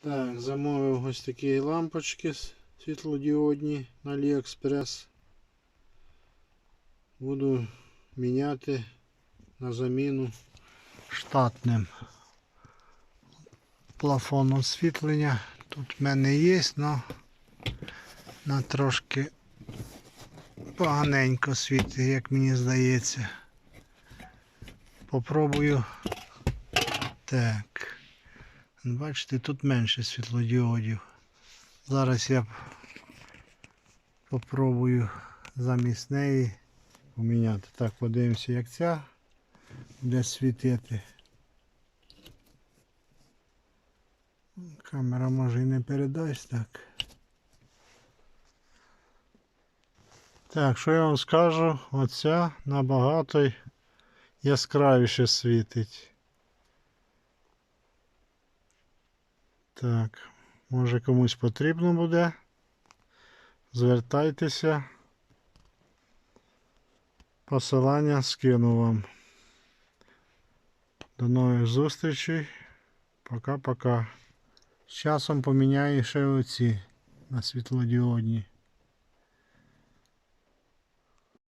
Так, замовив ось такі лампочки світлодіодні на AliExpress. Буду міняти на заміну штатним плафон освітлення. Тут в мене є, але на трошки поганенько світить, як мені здається. Попробую. Так. Бачите, тут менше світлодіодів. Зараз я попробую замість неї поміняти. Так, подивимося, як ця буде світити. Камера може і не передасть так. Так, що я вам скажу, оця набагато яскравіше світить. Так, може комусь потрібно буде. Звертайтеся. Посилання скину вам. До нових зустрічей. Пока-пока. З часом поміняю ще оці на світлодіодні.